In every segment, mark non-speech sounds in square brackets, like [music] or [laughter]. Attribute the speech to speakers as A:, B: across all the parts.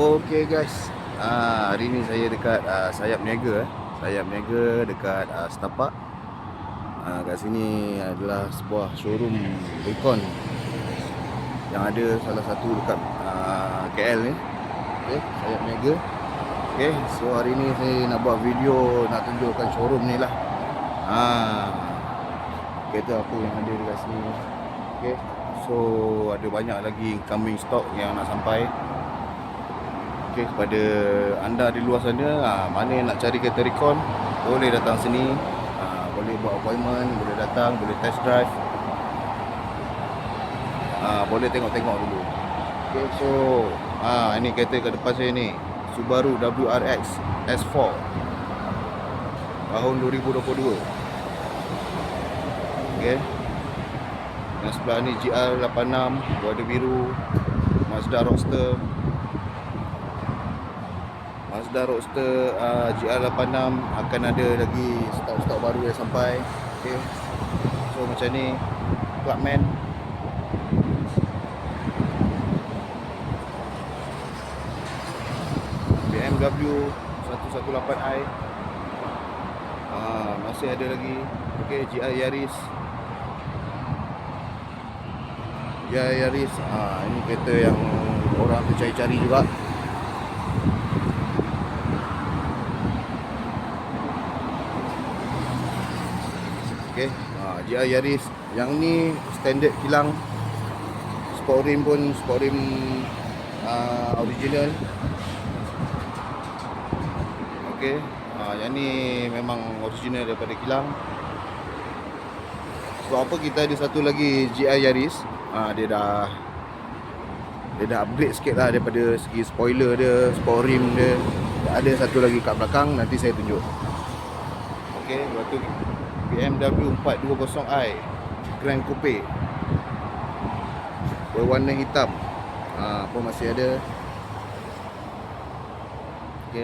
A: Okay guys. Ah, Hari ni saya dekat ah, Sayap Niaga eh. Sayap Niaga dekat ah, Setapak. Ah, Kat sini adalah sebuah showroom Recon Yang ada salah satu dekat ah, KL ni. Okay, Sayap Niaga. Okay, so hari ni saya nak buat video Nak tunjukkan showroom ni lah. Ah, Kereta apa yang ada dekat sini. Okay, so ada banyak lagi incoming stock yang nak sampai Okey kepada anda di luar sana ha, mana yang nak cari kereta recon? Boleh datang sini. Ha, boleh buat appointment boleh datang boleh test drive. Ha, boleh tengok-tengok dulu. Okey so ha, ini kereta kat depan saya ni. Subaru WRX S4 tahun 2022 Okey. Yang sebelah ni GR86 warna biru. Mazda Roadster Mazda Roadster uh, GR86 akan ada lagi stok-stok baru yang sampai. Okey. So macam ni Clubman BMW 118i Ah masih ada lagi. Okey GR Yaris. Ya Yaris. Ah ini kereta yang orang tu cari-cari juga. Okey. GR Yaris yang ni standard kilang. Sport rim pun sport rim uh, original. Okey. Ha, yang ni memang original daripada kilang. Sebab apa kita ada satu lagi GR Yaris. Ha, dia dah dia dah upgrade sikit lah daripada segi spoiler dia, sport rim dia. Ada satu lagi kat belakang nanti saya tunjuk. Okey, lepas tu BMW 420i Grand Coupe. Berwarna hitam. Ha, pun masih ada? Ok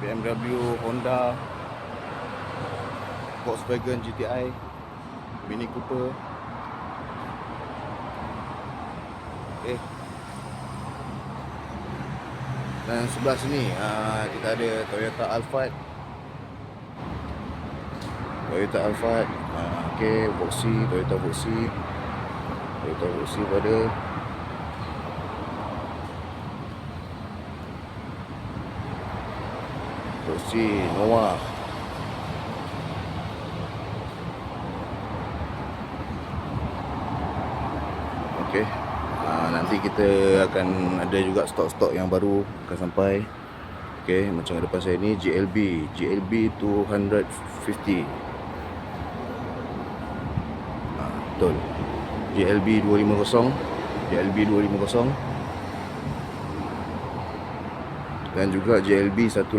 A: BMW Honda Volkswagen GTI Mini Cooper. Ok dan sebelah sini ha, kita ada Toyota Alphard Toyota Alphard uh, Okay Voxy Toyota Voxy Toyota Voxy pada Voxy Nova. Okay uh, Nanti kita akan ada juga stok-stok yang baru akan sampai. Okay, macam depan saya ni GLB GLB 250 betul GLB 250 GLB 250 dan juga GLB 180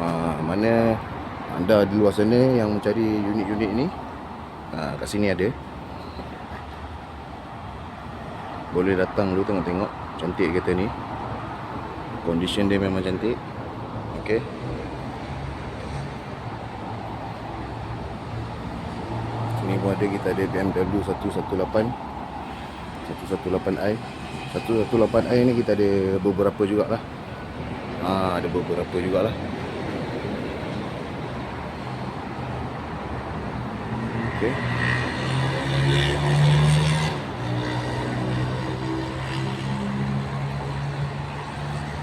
A: ha, mana anda di luar sana yang mencari unit-unit ni? Ha, kat sini ada. Boleh datang dulu tengok-tengok cantik kereta ni. Condition dia memang cantik. Okey Sini pun ada kita ada BMW 118 118i 118i ni kita ada beberapa jugalah. Ha, ada beberapa jugalah. Okay.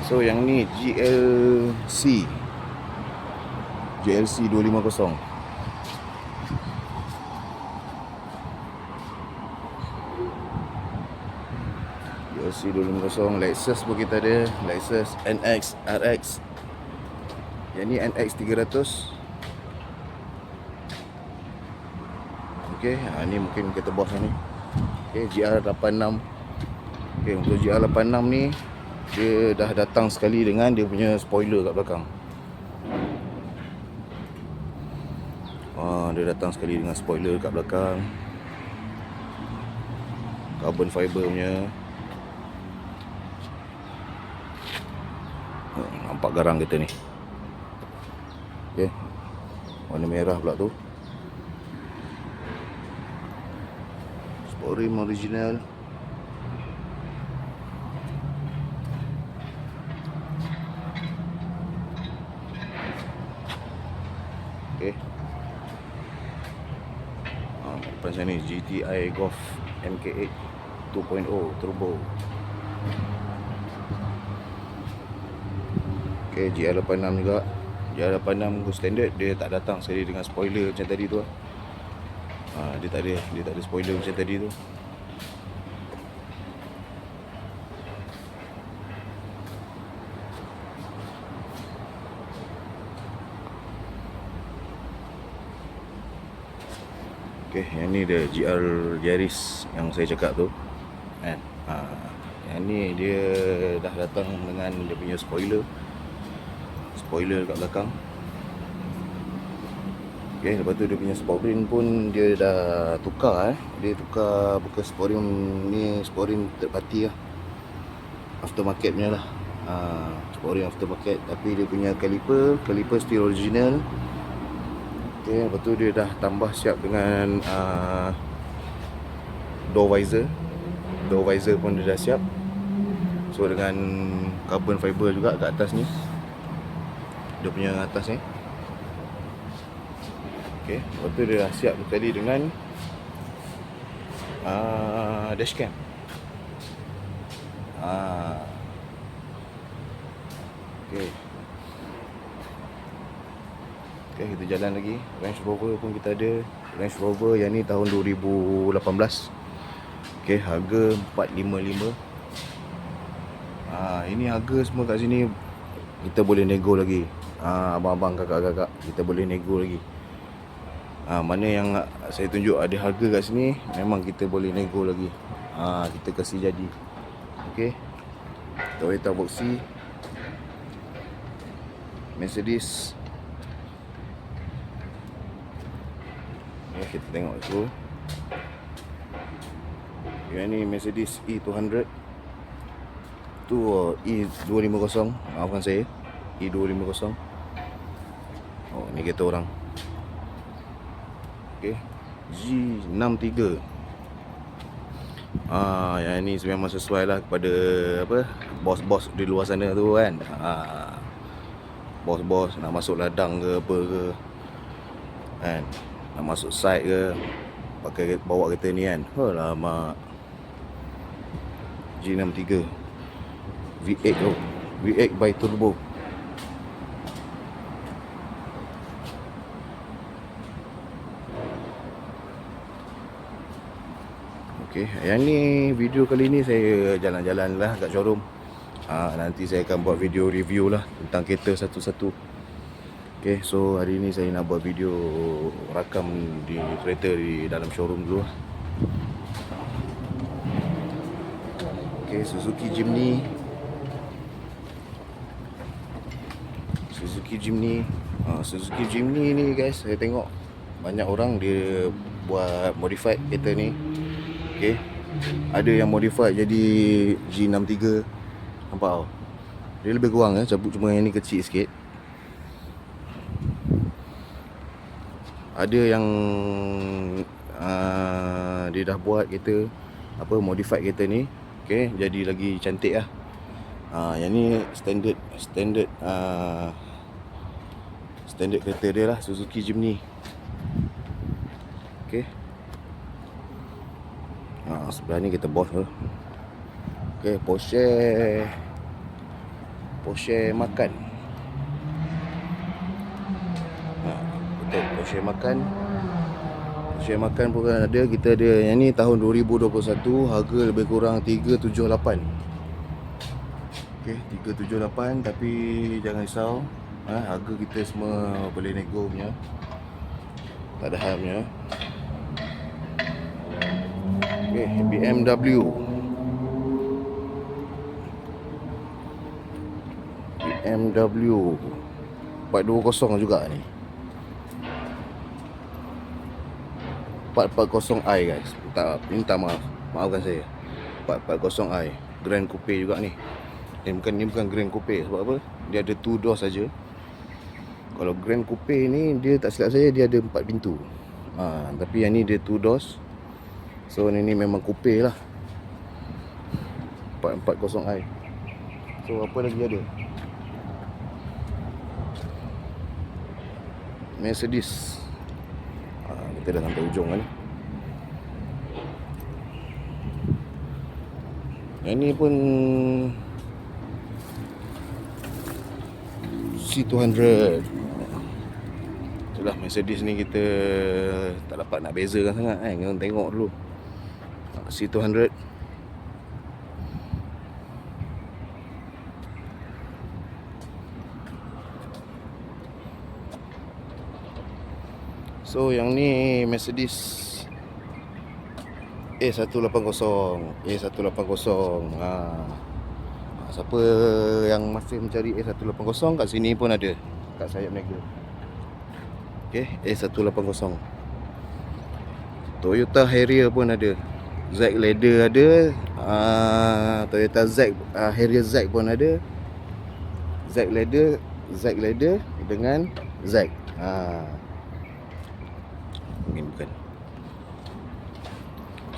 A: So yang ni GLC GLC 250 GLC 250 Lexus pun kita ada Lexus NX RX Yang ni NX 300 Okay, ha, ni mungkin kereta bos ni. Okay, GR86 Okay, untuk GR86 ni Dia dah datang sekali dengan dia punya spoiler kat belakang. Ah, dia datang sekali dengan spoiler kat belakang. Carbon fiber punya Eh, nampak garang kita ni. Ok Warna merah pula tu. Sporim original. Ok Depan ah, ni GTI Golf MK8 2.0 Turbo. Okay, GR86 juga. GR86 go standard dia tak datang sekali dengan spoiler macam tadi tu. Lah. ha, dia tak ada dia tak ada spoiler macam tadi tu. Okay, yang ni dia GR Yaris yang saya cakap tu. Kan? Ha, yang ni dia dah datang dengan dia punya spoiler spoiler kat belakang Okay, lepas tu dia punya spoiling pun dia dah tukar eh. Dia tukar bukan spoiling ni spoiling third party lah. Aftermarket punya lah. Ha, spoiling aftermarket tapi dia punya caliper, caliper still original. Okay, lepas tu dia dah tambah siap dengan uh, door visor. Door visor pun dia dah siap. So dengan carbon fiber juga kat atas ni. Dia punya atas ni. Okay, lepas tu dia dah siap tadi dengan uh, dashcam. Ah. Okay. Okay, kita jalan lagi. Range Rover pun kita ada. Range Rover yang ni tahun 2018. Okay, harga 455. Ah, ini harga semua kat sini kita boleh nego lagi. Ah, abang-abang, kakak-kakak, kita boleh nego lagi. Ha, Mana yang saya tunjuk ada harga kat sini Memang kita boleh nego lagi. Ha, Kita kasih jadi. Okay Toyota Voxy Mercedes. Ya, kita tengok dulu. Yang ni Mercedes E200 Tu uh, E250 Maafkan saya. E250 Oh, ni kereta orang Okey. G63. Ah, yang ni memang sesuai lah kepada apa bos-bos di luar sana tu kan. Ah. Bos-bos nak masuk ladang ke apa ke. Kan? Nak masuk site ke pakai bawa kereta ni kan. Alamak. G63. V8 tu. V8 by turbo. Okey, yang ni video kali ni saya jalan-jalan lah kat showroom. Ha, nanti saya akan buat video review lah tentang kereta satu-satu. Okey, so hari ni saya nak buat video rakam di kereta di dalam showroom dulu lah. Okey, Suzuki Jimny. Suzuki Jimny. Ha, Suzuki Jimny ni guys, saya tengok banyak orang dia buat modified kereta ni Okay Ada yang modified jadi G63 Nampak tau? Dia lebih kurang eh. Cabut cuma yang ni kecil sikit. Ada yang uh, Dia dah buat kereta Apa modified kereta ni. Okay Jadi lagi cantik lah. Uh, Yang ni standard Standard uh, Standard kereta dia lah Suzuki Jimny. Okay ha, Sebelah ni kita bos Okay Porsche. Porsche makan ha, Betul Porsche makan Porsche makan pun kan ada. Kita ada yang ni tahun 2021 Harga lebih kurang 378 Okay 378 Tapi jangan risau. Ha, Harga kita semua boleh nego punya. Tak ada hal punya Okay, BMW BMW 420 juga ni. 440i guys. Tak, Minta maaf. Maafkan saya. 440i Grand Coupe juga ni. Ni bukan, ni bukan Grand Coupe. Sebab apa? Dia ada 2 door saja. Kalau Grand Coupe ni Dia tak silap saya Dia ada 4 pintu. Ha, Tapi yang ni dia 2 doors So ni ni memang coupe lah. 440i So apa lagi ada? Mercedes. Ha, Kita dah sampai hujung kan? Yang ni pun C200 Itulah Mercedes ni kita Tak dapat nak bezakan sangat kan Kita tengok dulu. C200 So yang ni Mercedes A180 A180 ha. Siapa yang masih mencari A180 kat sini pun ada. Kat sayap niaga Okay A180 Toyota Harrier pun ada Z Leather ada uh, Toyota Z uh, Harrier Z pun ada. Z Leather Z Leather dengan Z uh, Mungkin bukan.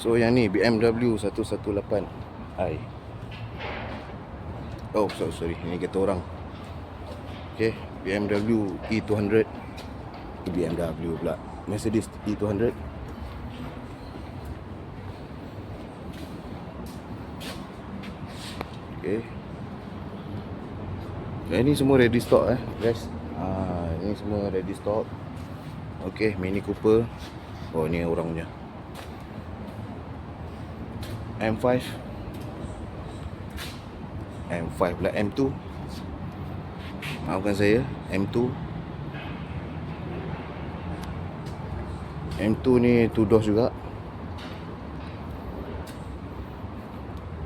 A: So yang ni BMW 118i Oh sorry, sorry. Ini kata orang. Okay BMW E200 BMW pula. Mercedes E200 Okay Yang ni semua ready stock eh guys? Ah, Ini semua ready stock. Okay Mini Cooper. Oh ni orang punya. M5 M5 pula M2 Maafkan saya M2 M2 ni two doors juga.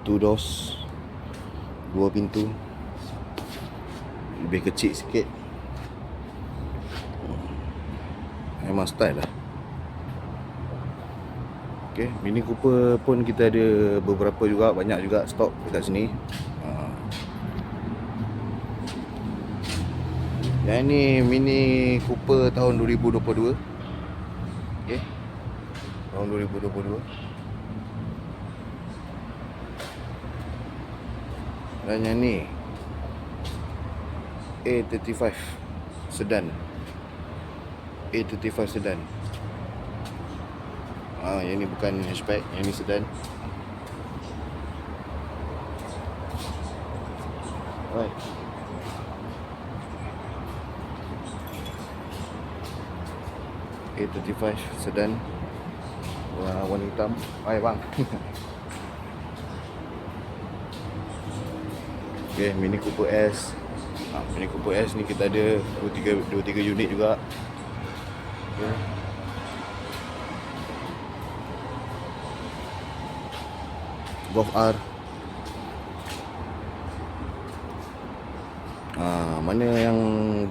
A: Two doors dua pintu lebih kecil sikit memang style lah Okay, Mini Cooper pun kita ada beberapa juga, banyak juga stok dekat sini. Ha. Yang ni Mini Cooper tahun 2022. Okay. Tahun 2022. Dan yang ni A35 sedan. A35 sedan. Ah, yang ni bukan hatchback, yang ni sedan. Right. A35 sedan warna hitam. Hai bang. [laughs] okay, Mini Cooper S. Ah, Mini Cooper S ni kita ada 23 23 unit juga. Okay. Golf R ha, Mana yang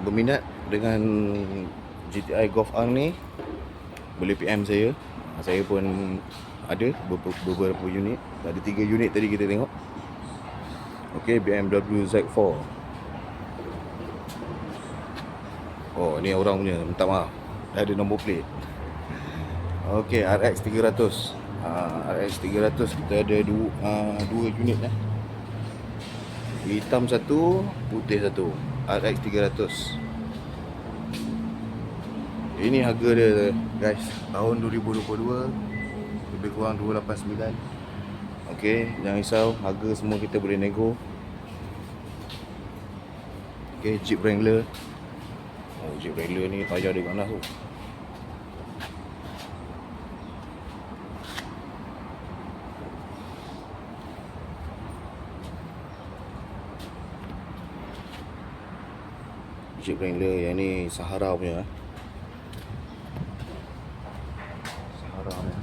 A: berminat dengan GTI Golf R ni Boleh PM saya ha, Saya pun ada beberapa unit Ada 3 unit tadi kita tengok Ok BMW Z4 Oh ni orang punya Minta maaf Dah ada nombor plate Ok RX 300 uh, RX 300 kita ada dua, uh, dua unit eh. Hitam satu, putih satu. RX 300. Ini harga dia guys, tahun 2022 lebih kurang 289. Okey, jangan risau, harga semua kita boleh nego. Okey, Jeep Wrangler. Oh, Jeep Wrangler ni payah dia ganas tu. Jeep Wrangler yang ni Sahara punya eh. Sahara punya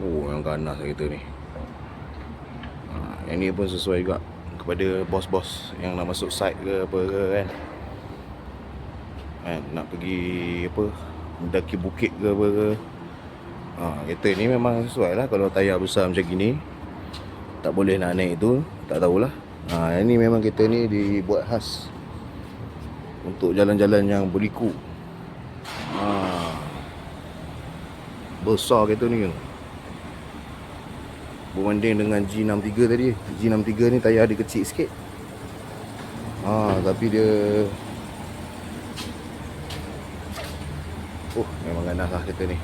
A: Oh yang ganas kereta ni Yang ni pun sesuai juga Kepada bos-bos yang nak masuk site ke apa ke kan kan nak pergi apa mendaki bukit ke apa ke ha, kereta ni memang sesuai lah kalau tayar besar macam gini tak boleh nak naik tu tak tahulah Ha, ini memang kita ni dibuat khas untuk jalan-jalan yang berliku. Ha, besar kereta ni. Berbanding dengan G63 tadi. G63 ni tayar dia kecil sikit. Ha, tapi dia Oh, memang ganas lah kereta ni.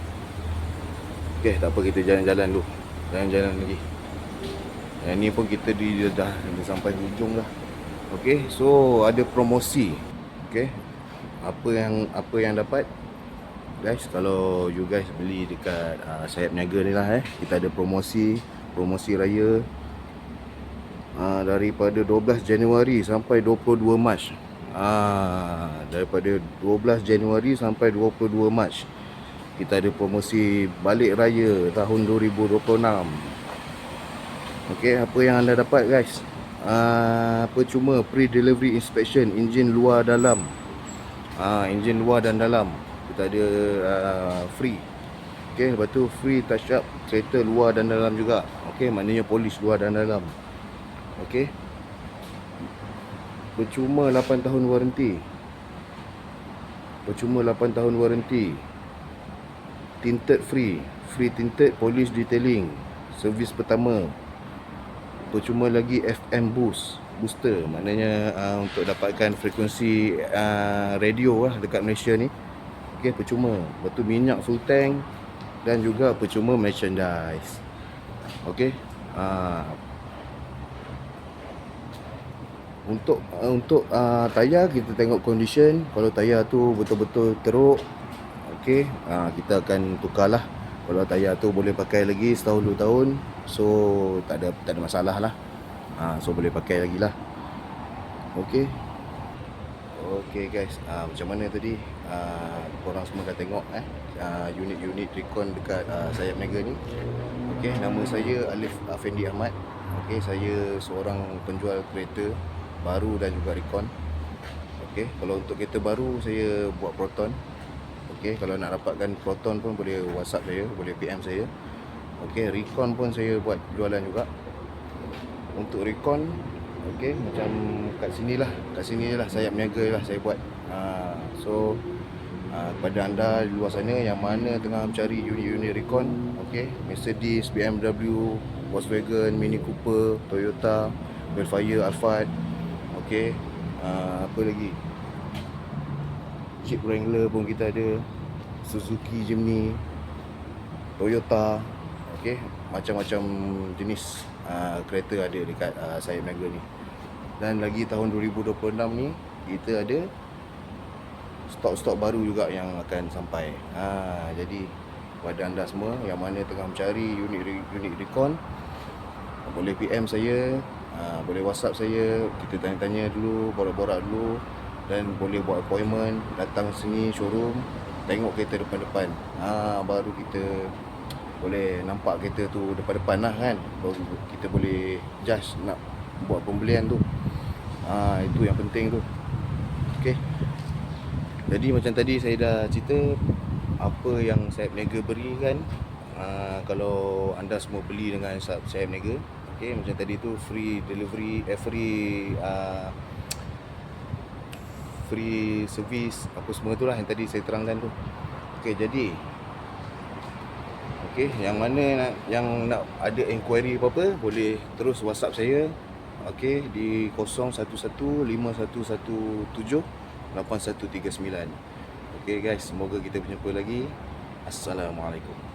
A: Okey, tak apa kita jalan-jalan dulu. Jalan-jalan lagi. Yang ni pun kita di dah, dah sampai hujung dah. Okey, so ada promosi. Okey. Apa yang apa yang dapat? Guys, kalau you guys beli dekat uh, Sayap Niaga ni lah eh, kita ada promosi, promosi raya uh, daripada 12 Januari sampai 22 Mac. Ah, daripada 12 Januari sampai 22 Mac. Kita ada promosi balik raya tahun 2026 Okey, apa yang anda dapat guys? Uh, percuma pre-delivery inspection enjin luar dalam. Uh, enjin luar dan dalam. Kita ada uh, free Okey, lepas tu free touch up kereta luar dan dalam juga. Okey, maknanya polis luar dan dalam. Okey. Percuma 8 tahun waranti percuma 8 tahun waranti tinted free. Free tinted polish detailing. Servis pertama. Percuma lagi FM boost booster. Maknanya uh, untuk dapatkan frekuensi uh, radio lah dekat Malaysia ni. Okey percuma. Betul minyak full tank dan juga percuma merchandise. Okey? Uh, untuk uh, untuk uh, tayar kita tengok condition. Kalau tayar tu betul-betul teruk okey? Uh, kita akan tukarlah. Kalau tayar tu boleh pakai lagi setahun dua tahun so tak ada tak ada masalah lah. Uh, so boleh pakai lagi lah. Okey? Okey guys. Uh, macam mana tadi uh, korang semua dah tengok eh? Uh, unit-unit Recon dekat uh, sayap Mega ni. Okey nama saya Alif Afendi Ahmad. Okey saya seorang penjual kereta baru dan juga Recon. Okey, kalau untuk kereta baru saya buat Proton. Okey, kalau nak dapatkan Proton pun boleh WhatsApp saya, boleh PM saya. Okey, Recon pun saya buat jualan juga. Untuk Recon Okey, macam kat sini lah Kat sini lah, sayap niaga lah saya buat. Ha, So, ha, kepada anda di luar sana yang mana tengah mencari unit-unit Recon Okey, Mercedes, BMW, Volkswagen, Mini Cooper, Toyota, Velfire, Alphard Okey. Uh, apa lagi? Jeep Wrangler pun kita ada. Suzuki Jimny. Toyota. Okey. Macam-macam jenis uh, kereta ada dekat uh, saya Mega ni. Dan lagi tahun 2026 ni kita ada stok-stok baru juga yang akan sampai. Ha, jadi kepada anda semua yang mana tengah mencari unit unit Recon boleh PM saya ha, boleh whatsapp saya kita tanya-tanya dulu borak-borak dulu dan boleh buat appointment datang sini showroom tengok kereta depan-depan. Ha, baru kita boleh nampak kereta tu depan-depan lah kan. Baru kita boleh judge nak buat pembelian tu. Ha, itu yang penting tu. Ok jadi macam tadi saya dah cerita apa yang saya Niaga berikan uh, kalau anda semua beli dengan saya Niaga Okay, macam tadi tu free delivery, eh, free uh, free service apa semua tu lah yang tadi saya terangkan tu. Okay, jadi Okay, yang mana nak, yang nak ada inquiry apa-apa boleh terus WhatsApp saya. Okay, di 0115178139. Okay guys, semoga kita berjumpa lagi. Assalamualaikum.